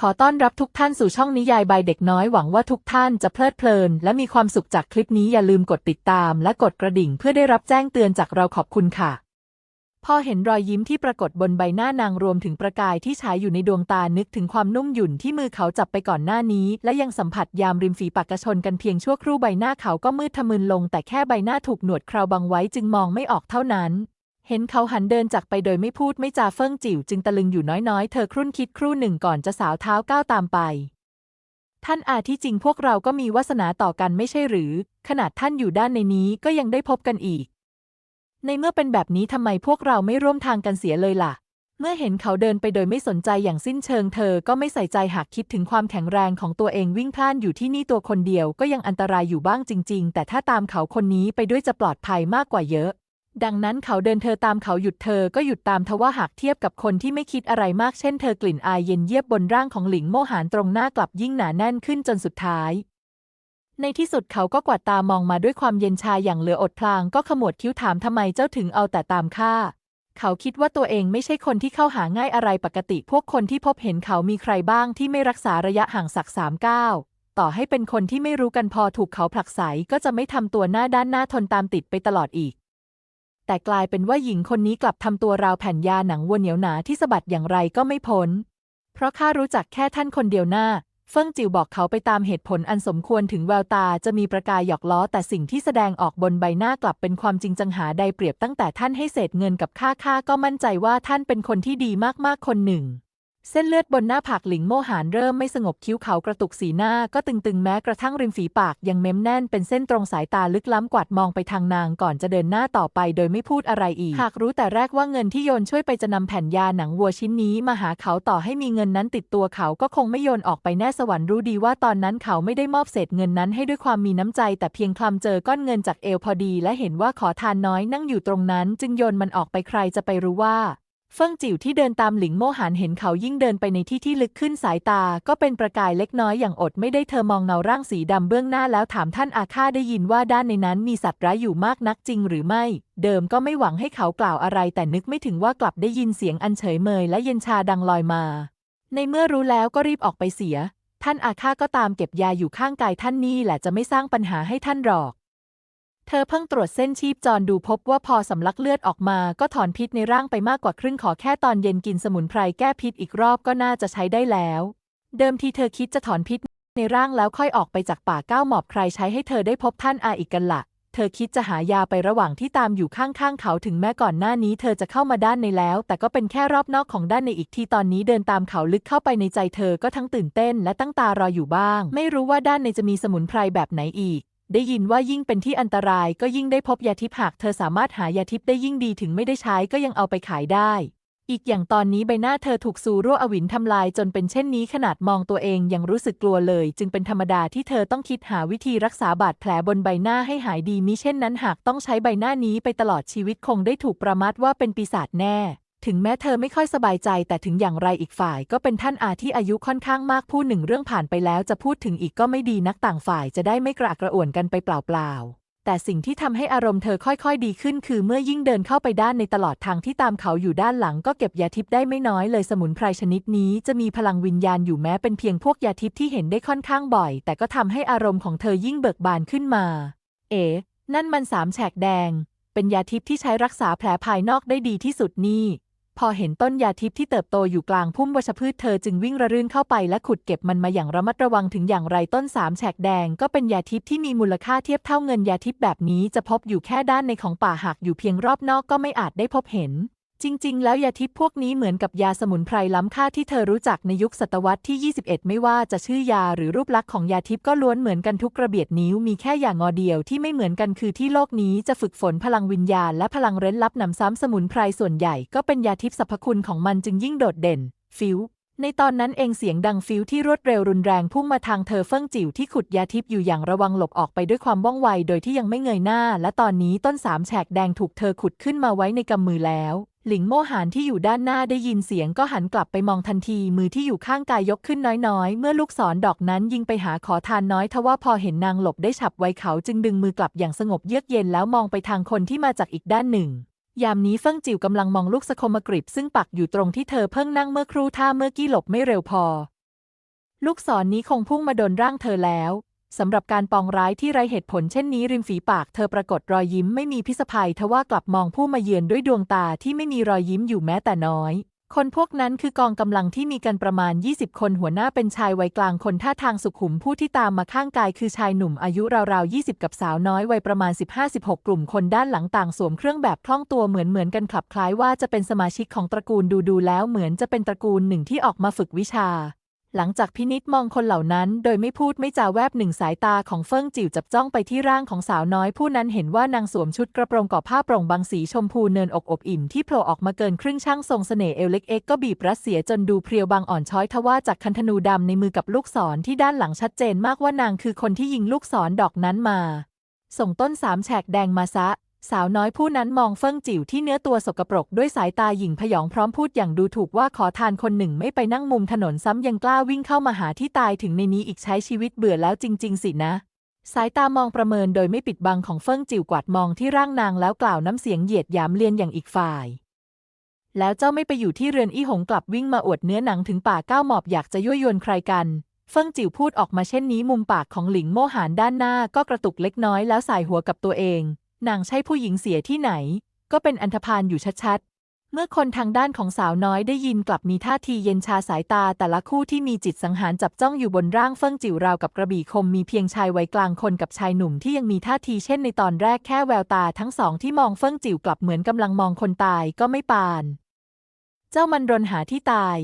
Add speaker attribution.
Speaker 1: ขอต้อนรับทุกท่านสู่ช่องนิยายใบเด็กน้อยหวังว่าทุกท่านจะเพลิดเพลิน และมีความสุขจากคลิปนี้อย่าลืมกดติดตาม และกดกระดิ่งเพื่อได้รับแจ้งเตือนจากเราขอบคุณค่ะ พอเห็นรอยยิ้มที่ปรากฏบนใบหน้านางรวมถึงประกายที่ฉายอยู่ในดวงตานึกถึงความนุ่มหยุ่นที่มือเขาจับไปก่อนหน้านี้ และยังสัมผัสยามริมฝีปากกระชนกันเพียงชั่วครู่ใบหน้าเขาก็มืดทะมึนลง แต่แค่ใบหน้าถูกหนวดเคราบังไว้จึงมองไม่ออกเท่านั้น เห็นเขาหันเดินจากไปโดยไม่พูดไม่จาเฟิ่งจิ๋วจึงตะลึงอยู่น้อยๆ เธอครุ่นคิดครู่หนึ่งก่อนจะสาวเท้าก้าวตามไป ท่านอาที่จริงพวกเราก็มีวาสนาต่อกันไม่ใช่หรือ ขนาดท่านอยู่ด้านในนี้ก็ยังได้พบกันอีก ในเมื่อเป็นแบบนี้ทำไมพวกเราไม่ร่วมทางกันเสียเลยล่ะ เมื่อเห็นเขาเดินไปโดยไม่สนใจอย่างสิ้นเชิงเธอก็ไม่ใส่ใจหากคิดถึงความแข็งแรงของตัวเองวิ่งพล่านอยู่ที่นี่ตัวคนเดียวก็ยังอันตรายอยู่บ้างจริง ๆ แต่ถ้าตามเขาคนนี้ไปด้วยจะปลอดภัยมากกว่าเยอะ ดังนั้นเขาเดินเธอตามเขาหยุดเธอก็หยุดตามทว่าหากเทียบกับคนที่ไม่คิดอะไรมากเช่นเธอกลิ่นอายเย็นเยียบบนร่างของหลิงโมหานตรงหน้ากลับยิ่งหนาแน่นขึ้นจนสุดท้าย ในที่สุดเขาก็กวาดตามองมาด้วยความเย็นชาอย่างเหลืออดพลางก็ขมวดคิ้วถามทำไมเจ้าถึงเอาแต่ตามข้าเขาคิดว่าตัวเองไม่ใช่คนที่เข้าหาง่ายอะไรปกติ พวกคนที่พบเห็นเขามีใครบ้างที่ไม่รักษาระยะห่างสักสามก้าวต่อให้เป็นคนที่ไม่รู้กันพอถูกเขาผลักไสก็จะไม่ทำตัวหน้าด้านหน้าทนตามติดไปตลอดอีก แต่กลายเป็นว่าหญิงคนนี้กลับทำตัวราวแผ่นยาหนังวัวเหนียวหนาที่สะบัดอย่างไรก็ไม่พ้น เพราะข้ารู้จักแค่ท่านคนเดียวหน้า เฟิ่งจิวบอกเขาไปตามเหตุผลอันสมควรถึงแววตาจะมีประกายหยอกล้อ แต่สิ่งที่แสดงออกบนใบหน้ากลับเป็นความจริงจังหาใดเปรียบตั้งแต่ท่านให้เศษเงินกับข้าข้าก็มั่นใจว่าท่านเป็นคนที่ดีมากๆคนหนึ่ง เส้นเลือดบนหน้าผากหลิงโมหานเริ่มไม่สงบคิ้วเขากระตุกสีหน้าก็ตึงๆ แม้กระทั่งริมฝีปากยังเม้มแน่นเป็นเส้นตรงสายตาลึกล้ำกวาดมองไปทางนางก่อนจะเดินหน้าต่อไปโดยไม่พูดอะไรอีก หากรู้แต่แรกว่าเงินที่โยนช่วยไปจะนำแผ่นยาหนังวัวชิ้นนี้มาหาเขาต่อให้มีเงินนั้นติดตัวเขาก็คงไม่โยนออกไปแน่สวรรค์รู้ดีว่าตอนนั้นเขาไม่ได้มอบเศษเงินนั้นให้ด้วยความมีน้ำใจ แต่เพียงคลำเจอก้อนเงินจากเอวพอดี และเห็นว่าขอทานน้อยนั่งอยู่ตรงนั้น จึงโยนมันออกไปใครจะไปรู้ว่า เฟิ่งจิ๋วที่เดินตามหลิงโมหานเห็นเขายิ่งเดินไปในที่ที่ลึกขึ้นสายตา ก็เป็นประกายเล็กน้อยอย่างอดไม่ได้เธอมองเงาร่างสีดำเบื้องหน้าแล้วถามท่านอาค่าได้ยินว่าด้านในนั้นมีสัตว์ร้ายอยู่มากนักจริงหรือไม่ เดิมก็ไม่หวังให้เขากล่าวอะไร แต่นึกไม่ถึงว่ากลับได้ยินเสียงอันเฉยเมยและเย็นชาดังลอยมา ในเมื่อรู้แล้วก็รีบออกไปเสีย ท่านอาค่าก็ตามเก็บยาอยู่ข้างกายท่านนี่แหละจะไม่สร้างปัญหาให้ท่านหรอก เธอเพิ่งตรวจเส้นชีพจรดูพบว่าพอสำลักเลือดออกมาก็ถอนพิษในร่างไปมากกว่าครึ่งขอแค่ตอนเย็นกินสมุนไพรแก้พิษอีกรอบก็น่าจะใช้ได้แล้ว เดิมทีเธอคิดจะถอนพิษในร่างแล้วค่อยออกไปจากป่าก้าวหมอบใครใช้ให้เธอได้พบท่านอาอีกกันละ่ะ เธอคิดจะหายาไประหว่างที่ตามอยู่ข้างๆเขาถึงแม้ก่อนหน้านี้เธอจะเข้ามาด้านในแล้ว แต่ก็เป็นแค่รอบนอกของด้านในอีกทีตอนนี้เดินตามเขาลึกเข้าไปในใจเธอก็ทั้งตื่นเต้น และตั้งตารออยู่บ้าง ไม่รู้ว่าด้านในจะมีสมุนไพรแบบไหนอีก ได้ยินว่ายิ่งเป็นที่อันตรายก็ยิ่งได้พบยาทิพย์หากเธอสามารถหายาทิพย์ได้ยิ่งดีถึงไม่ได้ใช้ก็ยังเอาไปขายได้ อีกอย่างตอนนี้ใบหน้าเธอถูกซูรั่วอวินทำลายจนเป็นเช่นนี้ขนาดมองตัวเองยังรู้สึกกลัวเลย จึงเป็นธรรมดาที่เธอต้องคิดหาวิธีรักษาบาดแผลบนใบหน้าให้หายดีมิเช่นนั้นหากต้องใช้ใบหน้านี้ไปตลอดชีวิตคงได้ถูกประมาทว่าเป็นปีศาจแน่ ถึงแม้เธอไม่ค่อยสบายใจ แต่ถึงอย่างไรอีกฝ่าย ก็เป็นท่านอาที่อายุค่อนข้างมากพูดหนึ่งเรื่องผ่านไปแล้ว จะพูดถึงอีกก็ไม่ดีนักต่างฝ่ายจะได้ไม่กระอักกระอ่วนกันไปเปล่าๆแต่สิ่งที่ทำให้อารมณ์เธอค่อย ๆ ดีขึ้น คือเมื่อยิ่งเดินเข้าไปด้านในตลอดทางที่ตามเขาอยู่ด้านหลังก็เก็บยาทิพย์ได้ไม่น้อยเลยสมุนไพรชนิดนี้จะมีพลังวิญญาณอยู่แม้เป็นเพียงพวกยาทิพย์ที่เห็นได้ค่อนข้างบ่อย แต่ก็ทำให้อารมณ์ของเธอยิ่งเบิกบานขึ้นมา เอ๋นั่นมันสามแฉกแดง เป็นยาทิพย์ที่ใช้รักษาแผลภายนอกได้ดีที่สุดนี่ พอเห็นต้นยาทิพย์ที่เติบโตอยู่กลางพุ่มวัชพืชเธอจึงวิ่งระรื่นเข้าไปและขุดเก็บมันมาอย่างระมัดระวังถึงอย่างไรต้นสามแฉกแดงก็เป็นยาทิพย์ที่มีมูลค่าเทียบเท่าเงินยาทิพย์แบบนี้จะพบอยู่แค่ด้านในของป่าหากอยู่เพียงรอบนอกก็ไม่อาจได้พบเห็น จริง ๆ แล้วยาทิพย์พวกนี้เหมือนกับยาสมุนไพรล้ำค่าที่เธอรู้จักในยุคศตวรรษที่ 21 ไม่ว่าจะชื่อยาหรือรูปลักษณ์ของยาทิพย์ก็ล้วนเหมือนกันทุกกระเบียดนิ้วมีแค่อย่างงอเดียวที่ไม่เหมือนกันคือที่โลกนี้จะฝึกฝนพลังวิญญาณและพลังเร้นลับนำซ้ำสมุนไพรส่วนใหญ่ก็เป็นยาทิพย์สรรพคุณของมันจึงยิ่งโดดเด่น ฟิวในตอนนั้นเองเสียงดังฟิวที่รวดเร็วรุนแรงพุ่งมาทางเธอเฟิ่งจิ๋วที่ขุดยาทิพย์อยู่อย่างระวังหลบออกไปด้วยความว่องไวโดยที่ยังไม่เงยหน้า และตอนนี้ต้นสามแฉกแดงถูกเธอขุดขึ้นมาไว้ในกำมือแล้ว หลิงโมหานที่อยู่ด้านหน้าได้ยินเสียงก็หันกลับไปมองทันทีมือที่อยู่ข้างกายยกขึ้นน้อยๆ เมื่อลูกศรดอกนั้นยิงไปหาขอทานน้อยทว่าพอเห็นนางหลบได้ฉับไวเขาจึงดึงมือกลับอย่างสงบเยือกเย็นแล้วมองไปทางคนที่มาจากอีกด้านหนึ่ง ยามนี้เฟิ่งจิ๋วกำลังมองลูกสะโคมกริบซึ่งปักอยู่ตรงที่เธอเพิ่งนั่งเมื่อครู่ท่าเมื่อกี้หลบไม่เร็วพอ ลูกศรนนี้คงพุ่งมาโดนร่างเธอแล้ว สำหรับการปองร้ายที่ไรเหตุผลเช่นนี้ริมฝีปากเธอปรากฏรอยยิ้มไม่มีพิษภัยทว่ากลับมองผู้มาเยือนด้วยดวงตาที่ไม่มีรอยยิ้มอยู่แม้แต่น้อย คนพวกนั้นคือกองกำลังที่มีกันประมาณ 20 คนหัวหน้าเป็นชายวัยกลางคนท่าทางสุขุมผู้ที่ตามมาข้างกายคือชายหนุ่มอายุราวๆ 20 กับสาวน้อยวัยประมาณ 15-16 กลุ่มคนด้านหลังต่างสวมเครื่องแบบคล่องตัวเหมือนเหมือนกันคลับคล้ายว่าจะเป็นสมาชิกของตระกูลดูดูแล้วเหมือนจะเป็นตระกูลหนึ่งที่ออกมาฝึกวิชา หลังจากพินิษมองคนเหล่านั้น โดยไม่พูดไม่จาแวบหนึ่งสายตาของเฟิ่งจิ๋วจับจ้องไปที่ร่างของสาวน้อยผู้นั้นเห็นว่านางสวมชุดกระโปรงก่อผ้าโปร่งบางสีชมพูเนินอกอบอิ่มที่โผล่ออกมาเกินครึ่งช่างทรงเสน่ห์เอวเล็กเอ็กก็บีบรัดเสียจนดูเพรียวบางอ่อนช้อยทว่าจากคันธนูดำในมือกับลูกศรที่ด้านหลังชัดเจนมากว่านางคือคนที่ยิงลูกศรดอกนั้นมา ส่งต้นสามแฉกแดงมาซะ สาวน้อยผู้นั้นมองเฟิ่งจิ๋วที่เนื้อตัวสกปรกด้วยสายตาหยิ่งพยองพร้อมพูดอย่างดูถูกว่าขอทานคนหนึ่งไม่ไปนั่งมุมถนนซ้ำยังกล้าวิ่งเข้ามาหาที่ตายถึงในนี้อีกใช้ชีวิตเบื่อแล้วจริง ๆ สินะ สายตามองประเมินโดยไม่ปิดบังของเฟิ่งจิ๋วกวาดมองที่ร่างนางแล้วกล่าวน้ำเสียงเหยียดหยามเลียนอย่างอีกฝ่าย แล้วเจ้าไม่ไปอยู่ที่เรือนอี้หงกลับวิ่งมาอวดเนื้อหนังถึงป่าก้าวหมอบอยากจะยั่วยวนใครกันเฟิ่งจิ๋วพูดออกมาเช่นนี้มุมปากของหลิงโมหานด้านหน้าก็กระตุกเล็กน้อยแล้วสายหัวกับตัวเอง นางใช่ผู้หญิงเสียที่ไหน ก็เป็นอันธพาลอยู่ชัดๆ เมื่อคนทางด้านของสาวน้อยได้ยินกลับมีท่าทีเย็นชาสายตาแต่ละคู่ที่มีจิตสังหารจับจ้องอยู่บนร่างเฟิ่งจิ๋วราวกับกระบี่คมมีเพียงชายวัยกลางคนกับชายหนุ่มที่ยังมีท่าทีเช่นในตอนแรกแค่แววตาทั้งสองที่มองเฟิ่งจิ๋วกลับเหมือนกำลังมองคนตายก็ไม่ปาน เจ้ามันรนหาที่ตาย